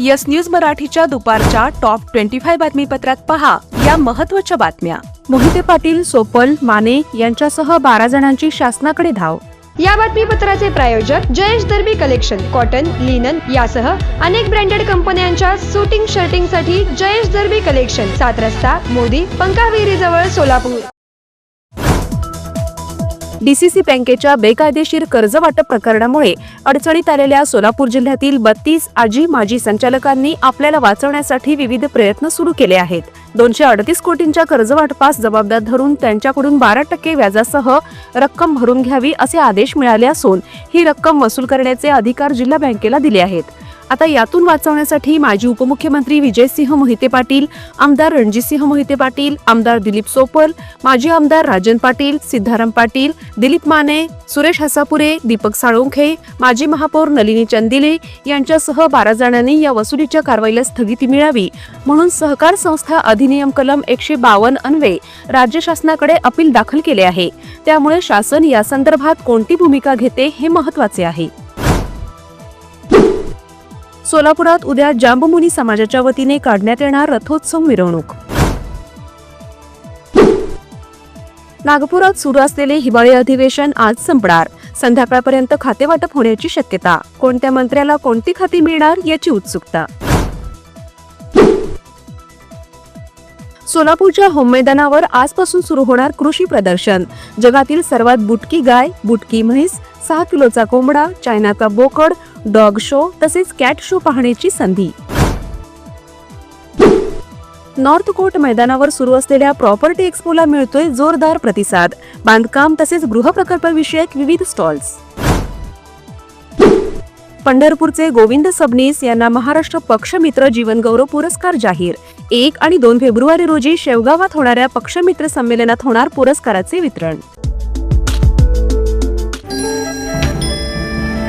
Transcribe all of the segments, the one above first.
Yes news मराठीच्या दुपारच्या top twenty five बातमीपत्रात पहा या महत्त्वाच्या बातम्या. मोहिते पाटील सोपल माने यांच्यासह बारा जणांची शासनाकडे धाव. या बातमीपत्राचे प्रायोजक Jayesh Darbi collection cotton linen यासह अनेक ब्रँडेड कंपन्यांच्या सुटिंग शर्टिंगसाठी जयेश दर्बी कलेक्शन सात रस्ता मोदी पंकाविहिरी जवळ सोलापूर. डीसीसी बँकेच्या बेकायदेशीर कर्ज वाटप प्रकरणामुळे अडचणीत आलेल्या सोलापूर जिल्ह्यातील बत्तीस आजी माजी संचालकांनी आपल्याला वाचवण्यासाठी विविध प्रयत्न सुरू केले आहेत. दोनशे अडतीस कोटींच्या कर्जवाटपास जबाबदार धरून त्यांच्याकडून बारा टक्के व्याजासह रक्कम भरून घ्यावी असे आदेश मिळाले असून ही रक्कम वसूल करण्याचे अधिकार जिल्हा बँकेला दिले आहेत. आता यातून वाचवण्यासाठी माजी उपमुख्यमंत्री विजयसिंह मोहिते पाटील आमदार रणजितसिंह मोहिते पाटील आमदार दिलीप सोपल माजी आमदार राजन पाटील सिद्धाराम पाटील दिलीप माने सुरेश हसापुरे दीपक साळुंखे माजी महापौर नलिनी चंदिले यांच्यासह बारा जणांनी या वसुलीच्या कारवाईला स्थगिती मिळावी म्हणून सहकार संस्था अधिनियम कलम एकशे बावन्न अन्वे राज्य शासनाकडे अपील दाखल केले आहे. त्यामुळे शासन या संदर्भात कोणती भूमिका घेते हे महत्त्वाचे आहे. सोलापुरात उद्या जांबमुनी समाजाच्या वतीने काढण्यात येणार रथोत्सव मिरवणूक. नागपुरात सुरू असलेले हिवाळी अधिवेशन आज संपणार. संध्याकाळपर्यंत खातेवाटप होण्याची शक्यता. कोणत्या मंत्र्याला कोणती खाती मिळणार याची उत्सुकता. सोलापूरच्या होम मैदानावर आजपासून सुरू होणार कृषी प्रदर्शन. जगातील सर्वात बुटकी गाय बुटकी म्हैस सहा किलोचा कोंबडा चायनाचा बोकड डॉग शो तसेच कॅट शो पाहण्याची संधी. नॉर्थ कोर्ट मैदानावर सुरू असलेल्या प्रॉपर्टी एक्स्पोला मिळतोय जोरदार प्रतिसाद. बांधकाम तसेच गृहप्रकल्पविषयक विविध स्टॉल्स. पंढरपूरचे गोविंद सबनीस यांना महाराष्ट्र पक्षमित्र जीवनगौरव पुरस्कार जाहीर. एक आणि दोन फेब्रुवारी रोजी शेवगावात होणाऱ्या पक्षमित्र संमेलनात होणार पुरस्काराचे वितरण.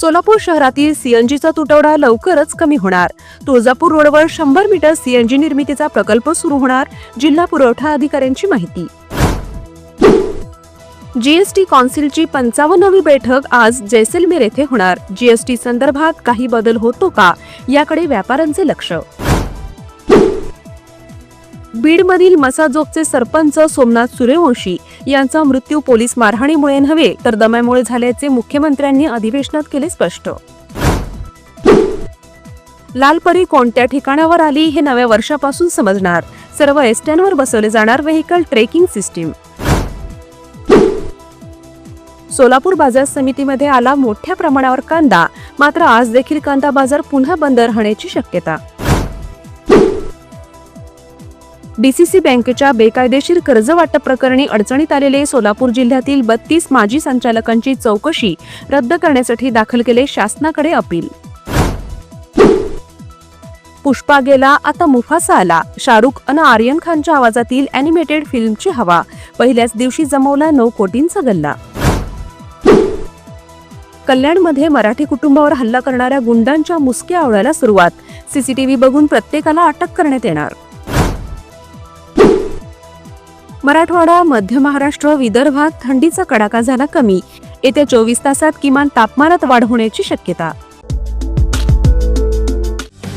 सोलापूर शहरातील सीएनजीचा तुटवडा लवकरच कमी होणार. तुळजापूर रोडवर शंभर मीटर सीएनजी निर्मितीचा प्रकल्प सुरू होणार जिल्हा पुरवठा अधिकाऱ्यांची माहिती. जीएसटी कौन्सिलची पंचावन्नवी बैठक आज जैसलमेर येथे होणार. जीएसटी संदर्भात काही बदल होतो का? याकडे व्यापाऱ्यांचे लक्ष. बीडमधील मसाजोगचे सरपंच सोमनाथ सूर्यवंशी यांचा मृत्यू पोलीस मारहाणीमुळे नव्हे तर दम्यामुळे झाल्याचे मुख्यमंत्र्यांनी अधिवेशनात केले स्पष्ट. लालपरी कोणत्या ठिकाणावर आली हे नव्या वर्षापासून समजणार. सर्व एसट्यांवर बसवले जाणार व्हेकल ट्रेकिंग सिस्टीम. सोलापूर बाजार समितीमध्ये आला मोठ्या प्रमाणावर कांदा मात्र आज देखील कांदा बाजार पुन्हा बंद राहण्याची शक्यता. डीसीसी बँकेच्या बेकायदेशीर कर्ज वाटप प्रकरणी अडचणीत आलेले सोलापूर जिल्ह्यातील बत्तीस माजी संचालकांची चौकशी रद्द करण्यासाठी दाखल केले शासनाकडे अपील. पुष्पा गेला आता मुफासा आला. शाहरुख अन आर्यन खानच्या आवाजातील अॅनिमेटेड फिल्मची हवा. पहिल्याच दिवशी जमवला नऊ कोटींचा गल्ला. कल्याणमध्ये मराठी कुटुंबावर हल्ला करणाऱ्या गुंडांच्या मुसक्या आवळ्याला सुरुवात. सीसीटीव्ही बघून प्रत्येकाला अटक करण्यात येणार. मराठवाडा मध्य महाराष्ट्र विदर्भात थंडीचा कडाका झाला कमी. येत्या चोवीस तासात किमान तापमानात वाढ होण्याची शक्यता.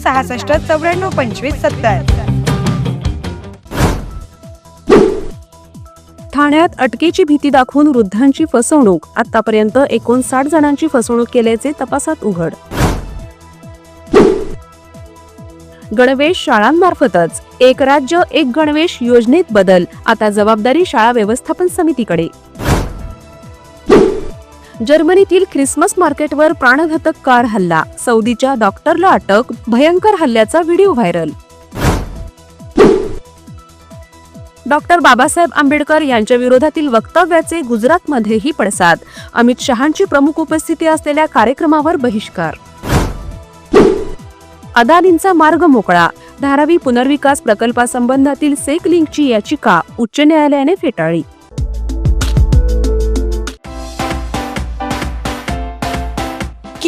सहासष्ट चौऱ्याण्णव पंचवीस सत्तर. ठाण्यात अटकेची भीती दाखवून वृद्धांची फसवणूक. आतापर्यंत एकोणसाठ जणांची फसवणूक केल्याचे तपासात उघड. गणवेश शाळांमार्फतच. एक राज्य एक गणवेश योजनेत बदल. आता जबाबदारी शाळा व्यवस्थापन समितीकडे. जर्मनीतील ख्रिसमस मार्केटवर प्राणघातक कार हल्ला. सौदीच्या डॉक्टरला अटक भयंकर हल्ल्याचा video viral. Doctor Babasaheb Ambedkar यांच्या विरोधातील वक्तव्याचे गुजरातमध्येही पडसाद. अमित शहांची प्रमुख उपस्थिती असलेल्या कार्यक्रमावर बहिष्कार. अदानींचा मार्ग मोकळा. धारावी पुनर्विकास प्रकल्पासंबंधातील सेक लिंकची याचिका उच्च न्यायालयाने फेटाळली.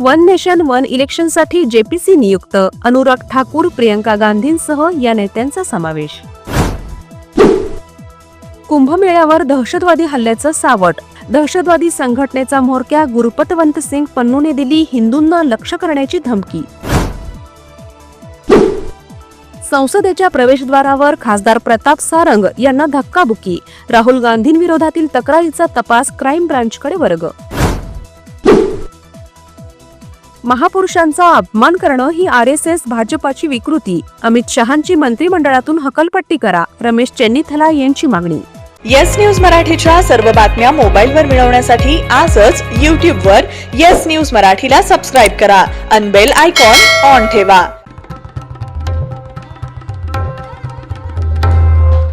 वन नेशन वन इलेक्शनसाठी जेपीसी नियुक्त. अनुराग ठाकूर प्रियंका गांधींसह या नेत्यांचा समावेश. कुंभमेळ्यावर दहशतवादी हल्ल्याचं सावट. दहशतवादी संघटनेचा म्होरक्या गुरुपतवंत सिंग पन्नूने दिली हिंदूंना लक्ष करण्याची धमकी. संसदेच्या प्रवेशद्वारावर खासदार प्रताप सारंग यांना धक्काबुक्की. राहुल गांधींविरोधातील तक्रारीचा तपास क्राईम ब्रांचकडे वर्ग. महापुरुषांचा अपमान करणं ही आर एस एस भाजपाची विकृती. अमित शहांची मंत्रिमंडळातून हकलपट्टी करा. रमेश चेन्नीथला यांची मागणी. येस न्यूज मराठीच्या सर्व बातम्या मोबाईलवर मिळवण्यासाठी आजच यूट्यूबवर येस न्यूज मराठीला सबस्क्राईब करा. अनबेल आयकॉन ऑन ठेवा.